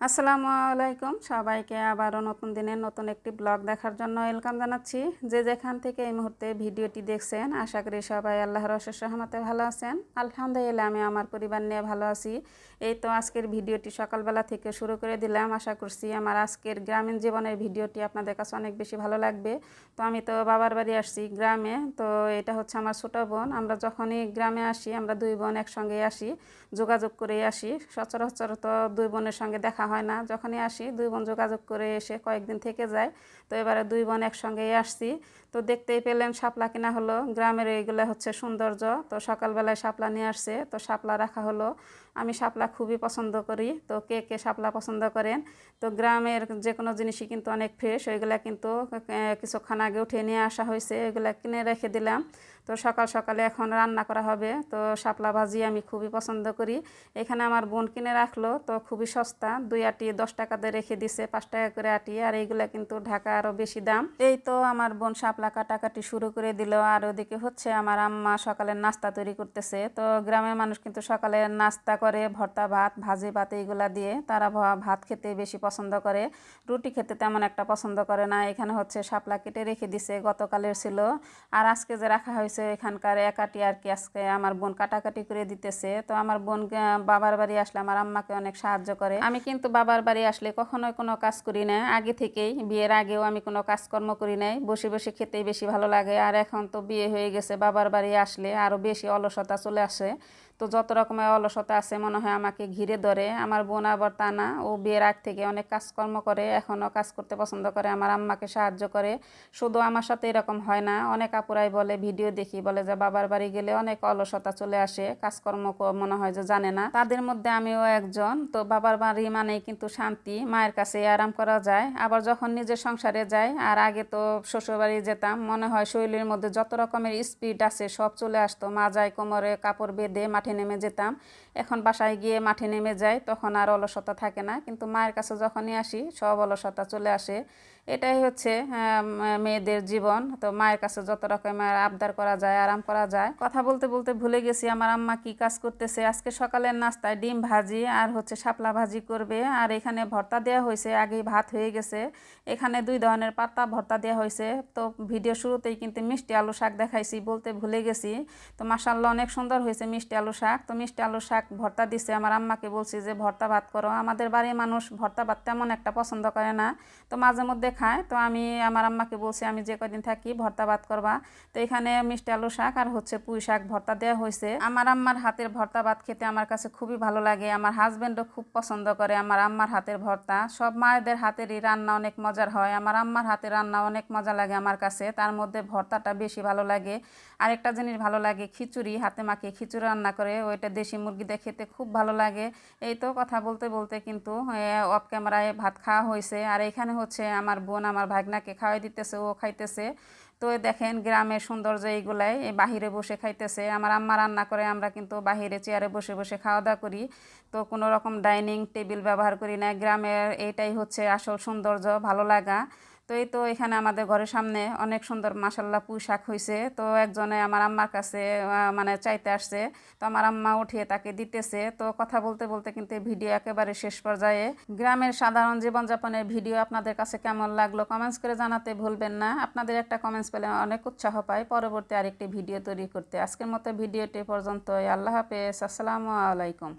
আসসালামু আলাইকুম। সবাইকে আবারও নতুন দিনের নতুন একটি ব্লগ দেখার জন্য ওয়েলকাম জানাচ্ছি। যে যেখান থেকে এই মুহূর্তে ভিডিওটি দেখছেন, আশা করি সবাই আল্লাহর অশেষ রহমতে ভালো আছেন। আলহামদুলিল্লাহ, আমি আমার পরিবার নিয়ে ভালো আছি। এই তো আজকের ভিডিওটি সকালবেলা থেকে শুরু করে দিলাম। আশা করছি আমার আজকের গ্রামীণ জীবনের ভিডিওটি আপনাদের কাছে অনেক বেশি ভালো লাগবে। তো আমি তো বাবার বাড়ি আসছি গ্রামে। তো এটা হচ্ছে আমার ছোটো বোন। আমরা যখনই গ্রামে আসি, আমরা দুই বোন একসঙ্গে আসি, যোগাযোগ করে আসি। সচরাচর তো দুই বোনের সঙ্গে দেখা হয় না। যখনই আসি, দুই বোন যোগাযোগ করে এসে কয়েকদিন থেকে যায়। তো এবারে দুই বোন একসঙ্গেই আসছি। তো দেখতেই পেলেন শাপলা কিনা হলো। গ্রামের এইগুলো হচ্ছে সৌন্দর্য। তো সকালবেলায় শাপলা নিয়ে আসছে। তো শাপলা রাখা হলো। আমি শাপলা খুবই পছন্দ করি। তো কে কে শাপলা পছন্দ করেন? তো গ্রামের যে কোনো জিনিসই কিন্তু অনেক ফ্রেশ ওইগুলা কিন্তু কিছুক্ষণ আগে উঠে নিয়ে আসা হয়েছে। ওইগুলা কিনে রেখে দিলাম। তো সকাল সকালে এখন রান্না করা হবে। তো শাপলা ভাজি আমি খুবই পছন্দ করি। এখানে আমার বোন কিনে রাখল। তো খুবই সস্তা। দুই আটি দশ টাকাতে রেখে দিছে, পাঁচ টাকা করে আটি, আর এইগুলা কিন্তু ঢাকা আরও বেশি দাম। এই তো আমার বোন শাপলা কাটাকাটি শুরু করে দিল, আর ওদিকে হচ্ছে আমার আম্মা সকালের নাস্তা তৈরি করতেছে। তো গ্রামের মানুষ কিন্তু সকালে নাস্তা করে, ভর্তা ভাত, ভাজি ভাত এইগুলা দিয়ে তারা ভাত খেতে বেশি পছন্দ করে। রুটি খেতে তেমন একটা পছন্দ করে না, এখানে হচ্ছে শাপলা কেটে রেখে দিছে, গতকালের ছিল। আর আজকে যে রাখা হয়েছে এখানকার একাটি আর কি আজকে আমার বোন কাটাকাটি করে দিতেছে। তো আমার বোন বাবার বাড়ি আসলে আমার আম্মাকে অনেক সাহায্য করে। আমি কিন্তু বাবার বাড়ি আসলে কখনোই কোনো কাজ করি না। আগে থেকেই বিয়ের আগেও আমি কোনো কাজকর্ম করি নাই। বসে বসে খেতেই বেশি ভালো লাগে। আর এখন তো বিয়ে হয়ে গেছে, বাবার বাড়ি আসলে আরও বেশি অলসতা চলে আসে। তো যত রকমের অলসতা আছে, মনে হয় আমাকে ঘিরে ধরে। আমার বোন আবার তা না, ও বিয়ের আগ থেকে অনেক কাজকর্ম করে, এখনও কাজ করতে পছন্দ করে, আমার আম্মাকে সাহায্য করে। শুধু আমার সাথে এরকম হয় না, অনেক আপুরাই বলে, ভিডিও দেখি, বলে যে বাবার বাড়ি গেলে অনেক অলসতা চলে আসে, কাজকর্ম মনে হয় যে জানে না। তাদের মধ্যে আমিও একজন। তো বাবার বাড়ি মানেই কিন্তু শান্তি, মায়ের কাছে আরাম করা যায়। আবার যখন নিজের সংসারে যায় আর আগে তো শ্বশুরবাড়ি যেতাম, মনে হয় শরীরের মধ্যে যত রকমের স্পিড আছে সব চলে আসতো। মা যায় কোমরে কাপড় বেঁধে মাঠে নেমে যেতাম। এখন বাসায় গিয়ে মাঠে নেমে যায় তখন আর অলসতা থাকে না। কিন্তু মায়ের কাছে যখনই আসি, সব অলসতা চলে আসে। এটাই হচ্ছে মেয়েদের জীবন। তো মায়ের কাছে যত রকমের আবদার করা যায়, আরাম করা যায়। কথা বলতে বলতে ভুলে গেছি, আমার আম্মা কি কাজ করতেছে। আজকে সকালের নাস্তায় ডিম ভাজি আর হচ্ছে শাপলা ভাজি করবে। আর এখানে ভর্তা দেওয়া হয়েছে, আগেই ভাত হয়ে গেছে। এখানে দুই ধরনের পাতা ভর্তা দেওয়া হয়েছে। তো ভিডিও শুরুতেই কিন্তু মিষ্টি আলু শাক দেখাইছি, বলতে ভুলে গেছি। তো মাসাল্লাহ অনেক সুন্দর হয়েছে মিষ্টি আলু শাক। তো মিষ্টি আলু শাক ভর্তা দিছে, আমার আম্মাকে বলছি যে, ভর্তা ভাত করো। আমাদের বাড়ির মানুষ ভর্তা ভাত তেমন একটা পছন্দ করে না। তো মাঝে মধ্যে খায়, তো আমি আমার আম্মাকে বলছি, আমি যে কদিন থাকি, ভর্তা ভাত করবা। তো এখানে মিষ্টি আলু শাক আর হচ্ছে পুঁই শাক ভর্তা দেওয়া হয়েছে। আমার আম্মার হাতের ভর্তা ভাত খেতে আমার কাছে খুবই ভালো লাগে। আমার হাজব্যান্ডও খুব পছন্দ করে আমার আম্মার হাতের ভর্তা। সব মায়েদের হাতেরই রান্না অনেক মজার হয়। আমার আম্মার হাতের রান্না অনেক মজা লাগে আমার কাছে। তার মধ্যে ভর্তাটা বেশি ভালো লাগে। আরেকটা জিনিস ভালো লাগে, খিচুড়ি। হাতে মাখিয়ে খিচুড়ি রান্না করে ওইটা দেশি মুরগি দিয়ে খেতে খুব ভালো লাগে। এই তো কথা বলতে বলতে কিন্তু অফ ক্যামেরায় ভাত খাওয়া হয়েছে। আর এখানে হচ্ছে আমার বোন আমার ভাগনাকে খাওয়াই দিতেছে, ও খাইতেছে। তো দেখেন গ্রামের সৌন্দর্য এইগুলাই, এই বাহিরে বসে খাইতেছে। আমার আম্মা রান্না করে, আমরা কিন্তু বাহিরে চেয়ারে বসে বসে খাওয়া দাওয়া করি। তো কোনো রকম ডাইনিং টেবিল ব্যবহার করি না। গ্রামের এইটাই হচ্ছে আসল সৌন্দর্য, ভালো লাগা। তো এই তো এখানে আমাদের ঘরের সামনে অনেক সুন্দর মাসাল্লাহ পুঁই শাক হয়েছে তো একজনে আমার আম্মার কাছে মানে চাইতে আসছে। তো আমার আম্মা উঠিয়ে তাকে দিতেছে। তো কথা বলতে বলতে কিন্তু ভিডিও একেবারে শেষ পর্যায়ে। গ্রামের সাধারণ জীবনযাপনের ভিডিও আপনাদের কাছে কেমন লাগল কমেন্টস করে জানাতে ভুলবেন না। আপনাদের একটা কমেন্টস পেলে অনেক উৎসাহ পাই। পরবর্তী আরেকটি ভিডিও তৈরি করতে। আজকের মতো ভিডিওটি পর্যন্ত আল্লাহ হাফেজ। আসসালামু আলাইকুম।